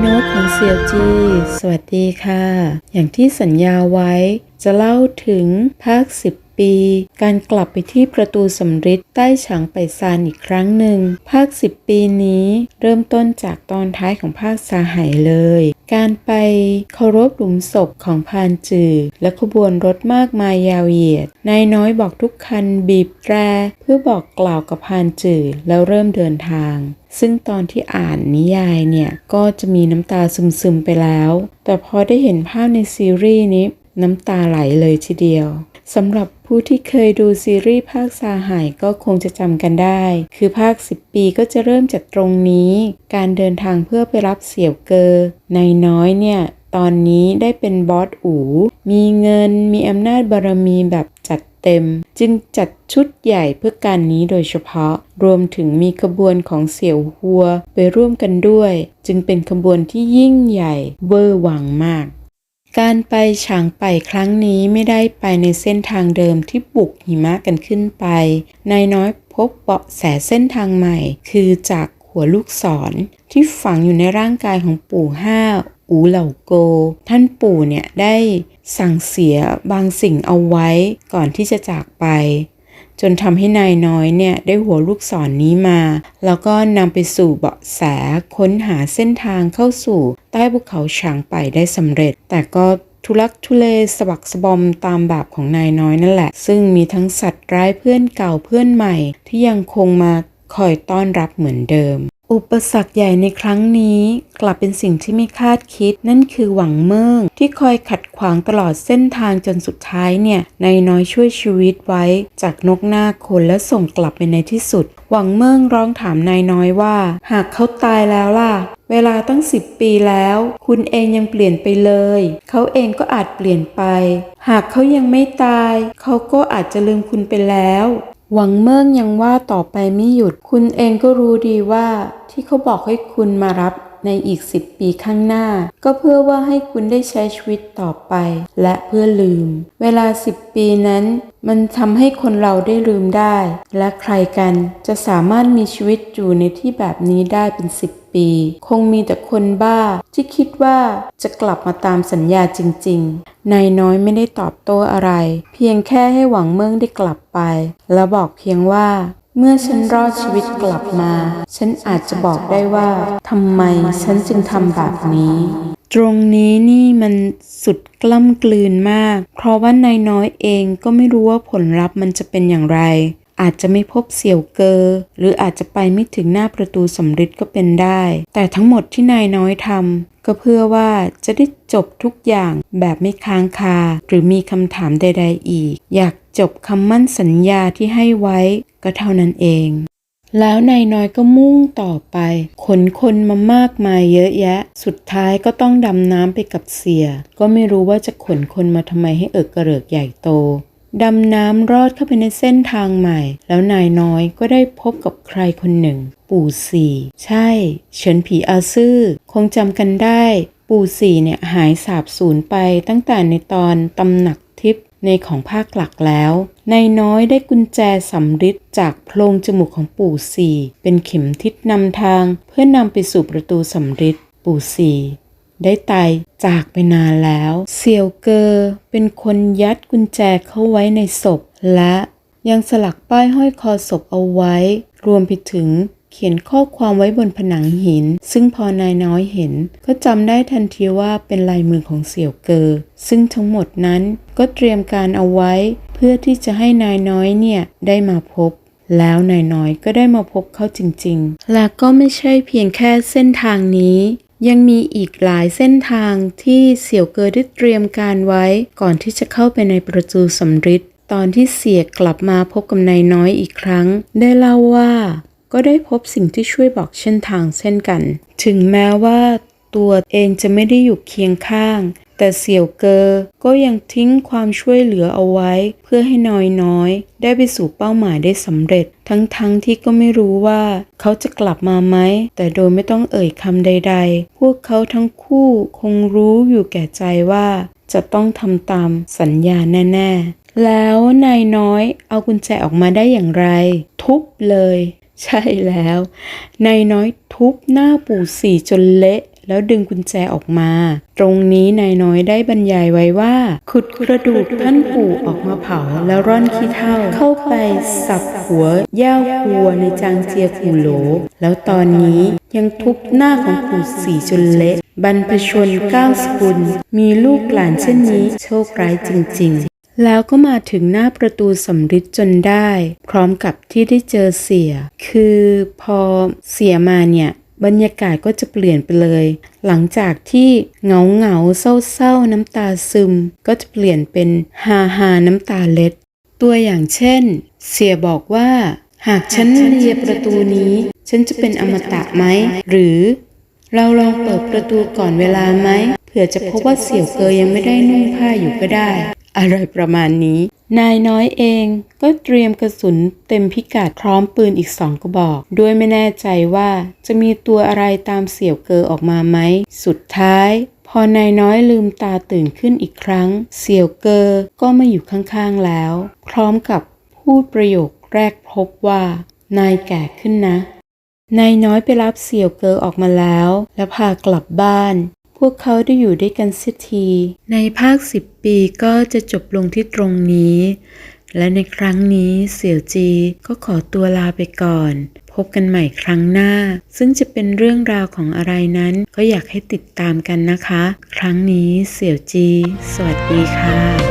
โน้ตของเสี่ยวจี สวัสดีค่ะ อย่างที่สัญญาไว้ จะเล่าถึงภาค 10 ปี การกลับไปที่ประตูสำริดใต้ฉางไปซานอีกครั้งหนึ่ง ภาค 10 ปีนี้เริ่มต้นจากตอนท้ายของภาคซาไหายเลย การไปเคารพหลุมศพของพานจือ และขบวนรถมากมายยาวเหยียด นายน้อยบอกทุกคันบีบแตรเพื่อบอกกล่าวกับพานจือแล้วเริ่มเดินทาง ซึ่งตอนที่อ่านนิยายเนี่ยก็จะมีน้ำตาซึมๆไปแล้ว แต่พอได้เห็นภาพในซีรีส์นี้น้ำตาไหลเลยทีเดียวสำหรับผู้ที่เคยดูซีรีส์ภาคซาหายก็คงจะจำกันได้ คือภาค 10 ปีก็จะเริ่มจากตรงนี้ การเดินทางเพื่อไปรับเสี่ยวเกอในายน้อยเนี่ย ตอนนี้ได้เป็นบอสอู มีเงินมีอำนาจบารมีแบบจัด เต็ม จึงจัดชุดใหญ่เพื่อการนี้โดยเฉพาะ รวมถึงมีขบวนของเสี่ยวหัวไปร่วมกันด้วย จึงเป็นขบวนที่ยิ่งใหญ่เวอร์วังมากการไปฉางไปครั้งนี้ไม่ได้ไปในเส้นทางเดิมที่บุกหิมะกันขึ้นไป นายน้อยพบเบาะแสเส้นทางใหม่ คือจากหัวลูกศร ที่ฝังอยู่ในร่างกายของปู่ห้าอูเหล่าโก ท่านปู่เนี่ยได้ สั่งเสียบางสิ่งเอาไว้ก่อนที่จะจากไป จนทำให้นายน้อยเนี่ยได้หัวลูกศรนนี้มา แล้วก็นำไปสู่เบาะแสค้นหาเส้นทางเข้าสู่ใต้ภูเขาฉางไปได้สำเร็จ แต่ก็ทุลักทุเลสวักสบอมตามแบบของนายน้อยนั่นแหละ ซึ่งมีทั้งสัตว์ร้ายเพื่อนเก่าเพื่อนใหม่ที่ยังคงมาคอยต้อนรับเหมือนเดิม อุปสรรคใหญ่ในครั้งนี้กลับเป็นสิ่งที่ไม่คาดคิด นั่นคือหวังเมืองที่คอยขัดขวางตลอดเส้นทางจนสุดท้ายเนี่ยนายน้อยช่วยชีวิตไว้ จากนกหน้าคนและส่งกลับไปในที่สุด หวังเมืองร้องถามนายน้อยว่า หากเขาตายแล้วล่ะ เวลาตั้งสิบปีแล้ว คุณเองยังเปลี่ยนไปเลย เขาเองก็อาจเปลี่ยนไป หากเขายังไม่ตาย เขาก็อาจจะลืมคุณไปแล้ว หวังเมืองยังว่าต่อไปไม่หยุด คุณเองก็รู้ดีว่าที่เขาบอกให้คุณมารับในอีกสิบปีข้างหน้า ก็เพื่อว่าให้คุณได้ใช้ชีวิตต่อไป และเพื่อลืม เวลาสิบปีนั้น มันทำให้คนเราได้ลืมได้ และใครกันจะสามารถมีชีวิตอยู่ในที่แบบนี้ได้เป็นสิบปี คงมีแต่คนบ้า ที่คิดว่าจะกลับมาตามสัญญาจริง ๆ นายน้อยไม่ได้ตอบโต้อะไร เพียงแค่ให้หวังเมืองได้กลับไป และบอกเพียงว่า เมื่อฉันรอดชีวิตกลับมา ฉันอาจจะบอกได้ว่าทำไมฉันจึงทำแบบนี้ ตรงนี้นี่มันสุดกล้ำกลืนมาก เพราะว่านายน้อยเองก็ไม่รู้ว่าผลลัพธ์มันจะเป็นอย่างไร อาจจะไม่พบเสี่ยวเกอ หรืออาจจะไปไม่ถึงหน้าประตูสำริดก็เป็นได้ แต่ทั้งหมดที่นายน้อยทำก็เพื่อว่าจะได้จบทุกอย่างแบบไม่ค้างคา หรือมีคำถามใด ๆ อีก อยากจบคำมั่นสัญญาที่ให้ไว้ ก็เท่านั้นเอง แล้วนายน้อยก็มุ่งต่อไป ขนคนมามากมายเยอะแยะ สุดท้ายก็ต้องดำน้ำไปกับเสีย ก็ไม่รู้ว่าจะขนคนมาทำไมให้เอิกกระเริกใหญ่โตดำน้ำรอดเข้าไปในเส้นทางใหม่ แล้วนายน้อยก็ได้พบกับใครคนหนึ่ง ปู่สี่ใช่ เฉินผีอาซื่อ คงจำกันได้ ปู่สี่เนี่ยหายสาบสูญไปตั้งแต่ในตอนตำหนัก ในของภาคหลักแล้วนายน้อยได้กุญแจสำริดจากโพรงจมูกของปู่สี่เป็นเข็มทิศนำทางเพื่อนำไปสู่ประตูสำริดปู่สี่ได้ตายจากไปนานแล้วเซียวเกอเป็นคนยัดกุญแจเข้าไว้ในศพและยังสลักป้ายห้อยคอศพเอาไว้ รวมไปถึง เขียนข้อความไว้บนผนังหิน ซึ่งพอนายน้อยเห็น ก็จำได้ทันทีว่าเป็นลายมือของเสี่ยวเกอ ซึ่งทั้งหมดนั้นก็เตรียมการเอาไว้ เพื่อที่จะให้นายน้อยเนี่ยได้มาพบ แล้วนายน้อยก็ได้มาพบเขาจริงๆ และก็ไม่ใช่เพียงแค่เส้นทางนี้ยังมีอีกหลายเส้นทางที่เสี่ยวเกอได้เตรียมการไว้ ก่อนที่จะเข้าไปในประตูสำริดตอนที่เสียกลับมาพบกับนายน้อยอีกครั้ง ได้เล่าว่า ก็ได้พบสิ่งที่ช่วยบอกเส้นทางเช่นกัน ถึงแม้ว่าตัวเองจะไม่ได้อยู่เคียงข้าง แต่เสี่ยวเกอก็ยังทิ้งความช่วยเหลือเอาไว้ เพื่อให้น้อยน้อย ได้ไปสู่เป้าหมายได้สำเร็จ ทั้งๆทที่ก็ไม่รู้ว่า เขาจะกลับมาไหม แต่โดยไม่ต้องเอ่ยคำใด ๆ พวกเขาทั้งคู่คงรู้อยู่แก่ใจว่า จะต้องทำตามสัญญาแน่ ๆ แล้วนายน้อยเอากุญแจออกมาได้อย่างไร ทุบเลย ใช่แล้ว นายน้อยทุบหน้าปู่สี่จนเละแล้วดึงกุญแจออกมา ตรงนี้นายน้อยได้บรรยายไว้ว่า ขุดกระดูกท่านปู่ออกมาเผาแล้วร่อนขี้เถ้าเข้าไปสับหัวย่าหัวในจางเจียกูโหล แล้วตอนนี้ยังทุบหน้าของปู่สีจนเละบรรพชนเก้าสกุล มีลูกหลานเช่นนี้โชคร้ายจริงๆ แล้วก็มาถึงหน้าประตูสำริดจนได้ พร้อมกับที่ได้เจอเสีย คือพอเสียมาเนี่ยบรรยากาศก็จะเปลี่ยนไปเลย หลังจากที่เหงาเหงาเศร้าน้ำตาซึม ก็จะเปลี่ยนเป็นฮาฮาน้ำตาเล็ด ตัวอย่างเช่น เสียบอกว่า หากฉันเลียประตูนี้ ฉันจะเป็นอมตะไหม หรือ เราลองเปิดประตูก่อนเวลาไหม เผื่อจะพบว่าเสี่ยวเกยยังไม่ได้นุ่งผ้าอยู่ก็ได้ อะไรประมาณนี้ นายน้อยเองก็เตรียมกระสุนเต็มพิกัดพร้อมปืนอีกสองกระบอก ด้วยไม่แน่ใจว่าจะมีตัวอะไรตามเสี่ยวเกอออกมาไหม สุดท้าย พอนายน้อยลืมตาตื่นขึ้นอีกครั้ง เสี่ยวเกอก็มาอยู่ข้างๆแล้ว พร้อมกับพูดประโยคแรกพบว่า นายแก่ขึ้นนะนายน้อยไปรับเสี่ยวเกอออกมาแล้ว และพากลับบ้าน พวกเขาได้อยู่ด้วยกันเสียที ในภาคสิบปีก็จะจบลงที่ตรงนี้ และในครั้งนี้เสี่ยวจีก็ขอตัวลาไปก่อน พบกันใหม่ครั้งหน้า ซึ่งจะเป็นเรื่องราวของอะไรนั้น ก็อยากให้ติดตามกันนะคะ ครั้งนี้เสี่ยวจี สวัสดีค่ะ